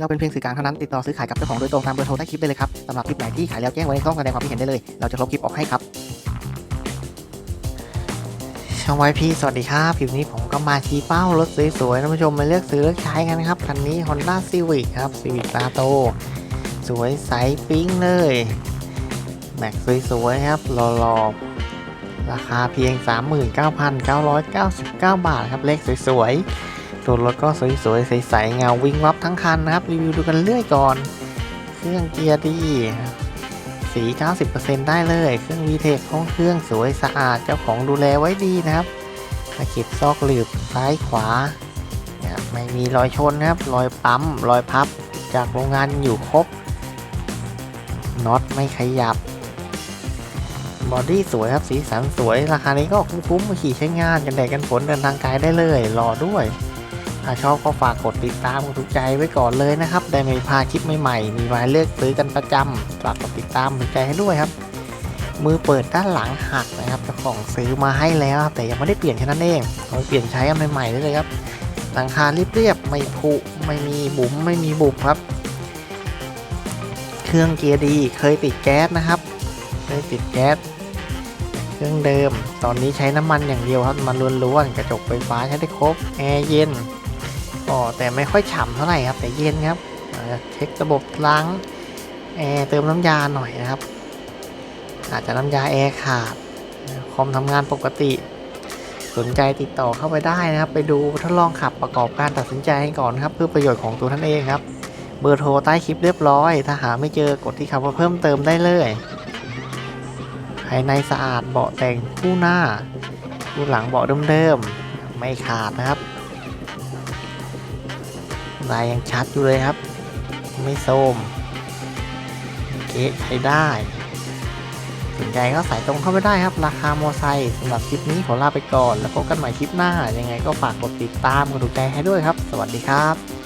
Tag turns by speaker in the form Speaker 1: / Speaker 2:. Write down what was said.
Speaker 1: เราเป็นเพียงสื่อกลางเท่านั้นติดต่อซื้อขายกับเจ้าของโดยตรงตามเบอร์โทรใต้คลิปได้เลยครับสำหรับคลิปไหนที่ขายแล้วแจ้งไว้ในช่องแสดงความคิดเห็นได้เลย เราจะลบคลิปออกให้ครับช่องไวพีสวัสดีครับคลิปนี้ผมก็มาชี้เป้ารถสวยๆท่านผู้ชมมาเลือกซื้อเลือกใช้กันครับคันนี้ Honda Civic ครับ Civic ตาโตสวยใสปิ๊งเลยแม็กสวยๆครับรอๆราคาเพียง 39,999 บาทครับเลขสวยๆ ส่วรถก็สวยๆใสๆเงาวิ่งวับทั้งคันนะครับ รีวิวดูกันเรื่อยก่อน เครื่องเกียร์ดีครับสี 90%ได้เลย เครื่อง VTEC ห้องเครื่องสวยสะอาดเจ้าของดูแลไว้ดีนะครับตะเข็บซอกหลืบซ้ายขวาไม่มีรอยชนนะครับ รอยปั๊ม รอยพับ จากโรงงานอยู่ครบ น็อตไม่ขยับ บอดี้สวยครับ สีสันสวย ราคานี้ก็คุ้มๆมาขี่ใช้งานกันแดดกันฝนเดินทางไกลได้เลย รอด้วย ถ้าชอบก็ฝากกดติดตามกดถูกใจไว้ก่อนเลยนะครับ ได้ไม่พลาดคลิปใหม่ๆ มีมาให้เลือกซื้อกันประจำฝากกดติดตามถูกใจให้ด้วยครับ มือเปิดด้านหลังหักนะครับเจ้าของซื้อมาให้แล้วครับแต่ยังไม่ได้เปลี่ยนแค่นั้นเองเอาไปเปลี่ยนใช้กันใหม่ๆได้เลยครับหลังคาเรียบๆไม่ผุไม่มีบุ๋มไม่มีบุบครับ เครื่องเกียร์ดีเคยติดแก๊สนะครับเคยติดแก๊สเครื่องเดิม ตอนนี้ใช้น้ำมันอย่างเดียวครับมันล้วนๆกระจกไฟฟ้าใช้ได้ครบแอร์เย็น ก็แต่ไม่ค่อยฉ่ำเท่าไหร่ครับ แต่เย็นครับเช็คระบบล้างแอร์เติมน้ำยาหน่อยนะครับ อาจจะน้ำยาแอร์ขาดคอมทำงานปกติ สนใจติดต่อเข้าไปได้นะครับ ไปดูทดลองขับประกอบการตัดสินใจให้ก่อนครับ เพื่อประโยชน์ของตัวท่านเองครับ เบอร์โทรใต้คลิปเรียบร้อย ถ้าหาไม่เจอกดที่คำว่าเพิ่มเติมได้เลย ภายในสะอาดเบาะแต่งคู่หน้าคู่หลังเบาะเดิมๆไม่ขาดนะครับ ลายยังชัดอยู่เลยครับ ไม่โทมเก๊ะใช้ได้สนใจก็ใส่ตรงเข้าไปได้ครับ ราคาโมไซสำหรับคลิปนี้ขอลาไปก่อน แล้วพบกันใหม่คลิปหน้า ยังไงก็ฝากกดติดตามกดถูกใจให้ด้วยครับ สวัสดีครับ